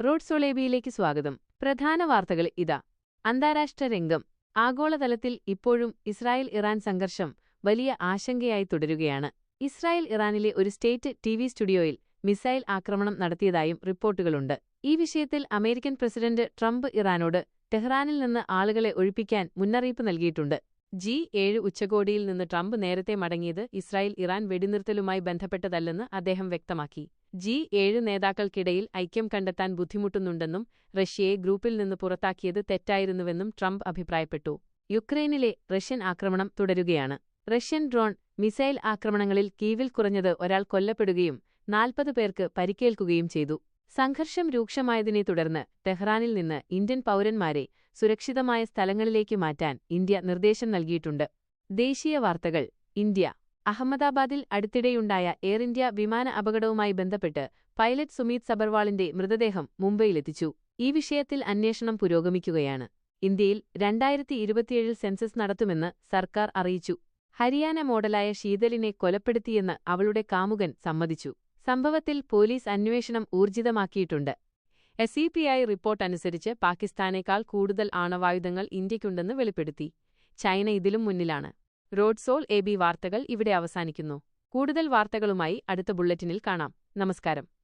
Road സോളേബിയിലേക്ക് സ്വാഗതം. പ്രധാന വാർത്തകൾ ഇതാ. അന്താരാഷ്ട്ര രംഗം. ആഗോളതലത്തിൽ ഇപ്പോഴും ഇസ്രായേൽ ഇറാൻ സംഘർഷം വലിയ ആശങ്കയായി തുടരുകയാണ്. ഇസ്രായേൽ ഇറാനിലെ ഒരു സ്റ്റേറ്റ് ടിവി സ്റ്റുഡിയോയിൽ മിസൈൽ ആക്രമണം നടത്തിയതായും റിപ്പോർട്ടുകളുണ്ട്. ഈ വിഷയത്തിൽ അമേരിക്കൻ പ്രസിഡന്റ് ട്രംപ് ഇറാനോട് ടെഹ്റാനിൽ നിന്ന് ആളുകളെ ഒഴിപ്പിക്കാൻ മുന്നറിയിപ്പ് നൽകിയിട്ടുണ്ട്. ജി ഏഴ് ഉച്ചകോടിയിൽ നിന്ന് ട്രംപ് നേരത്തെ മടങ്ങിയത് ഇസ്രായേൽ ഇറാൻ വെടിനിർത്തലുമായി ബന്ധപ്പെട്ടതല്ലെന്ന് അദ്ദേഹം വ്യക്തമാക്കി. ജി ഏഴ് നേതാക്കൾക്കിടയിൽ ഐക്യം കണ്ടെത്താൻ ബുദ്ധിമുട്ടുന്നുണ്ടെന്നും റഷ്യയെ ഗ്രൂപ്പിൽ നിന്ന് പുറത്താക്കിയത് തെറ്റായിരുന്നുവെന്നും ട്രംപ് അഭിപ്രായപ്പെട്ടു. യുക്രൈനിലെ റഷ്യൻ ആക്രമണം തുടരുകയാണ്. റഷ്യൻ ഡ്രോൺ മിസൈൽ ആക്രമണങ്ങളിൽ കീവിൽ കുറഞ്ഞത് ഒരാൾ കൊല്ലപ്പെടുകയും നാൽപ്പത് പേർക്ക് പരിക്കേൽക്കുകയും ചെയ്തു. സംഘർഷം രൂക്ഷമായതിനെ തുടർന്ന് ടെഹ്റാനിൽ നിന്ന് ഇന്ത്യൻ പൗരന്മാരെ സുരക്ഷിതമായ സ്ഥലങ്ങളിലേക്ക് മാറ്റാൻ ഇന്ത്യ നിർദ്ദേശം നൽകിയിട്ടുണ്ട്. ദേശീയ വാർത്തകൾ. ഇന്ത്യ. അഹമ്മദാബാദിൽ അടുത്തിടെയുണ്ടായ എയർ ഇന്ത്യ വിമാന അപകടവുമായി ബന്ധപ്പെട്ട് പൈലറ്റ് സുമീത് സബർവാളിന്റെ മൃതദേഹം മുംബൈയിലെത്തിച്ചു. ഈ വിഷയത്തിൽ അന്വേഷണം പുരോഗമിക്കുകയാണ്. ഇന്ത്യയിൽ രണ്ടായിരത്തി ഇരുപത്തിയേഴിൽ സെൻസസ് നടത്തുമെന്ന് സർക്കാർ അറിയിച്ചു. ഹരിയാന മോഡലായ ശീതലിനെ കൊലപ്പെടുത്തിയെന്ന് അവളുടെ കാമുകൻ സമ്മതിച്ചു. സംഭവത്തിൽ പോലീസ് അന്വേഷണം ഊർജിതമാക്കിയിട്ടുണ്ട്. S E P I report അനുസരിച്ച് പാകിസ്ഥാനേക്കാൾ കൂടുതൽ ആണവായുധങ്ങൾ ഇന്ത്യയ്ക്കുണ്ടെന്ന് വെളിപ്പെടുത്തി. ചൈന ഇതിലും മുന്നിലാണ്. റോഡ് സോൾ എ ബി വാർത്തകൾ ഇവിടെ അവസാനിക്കുന്നു. കൂടുതൽ വാർത്തകളുമായി അടുത്ത ബുള്ളറ്റിനിൽ കാണാം. നമസ്കാരം.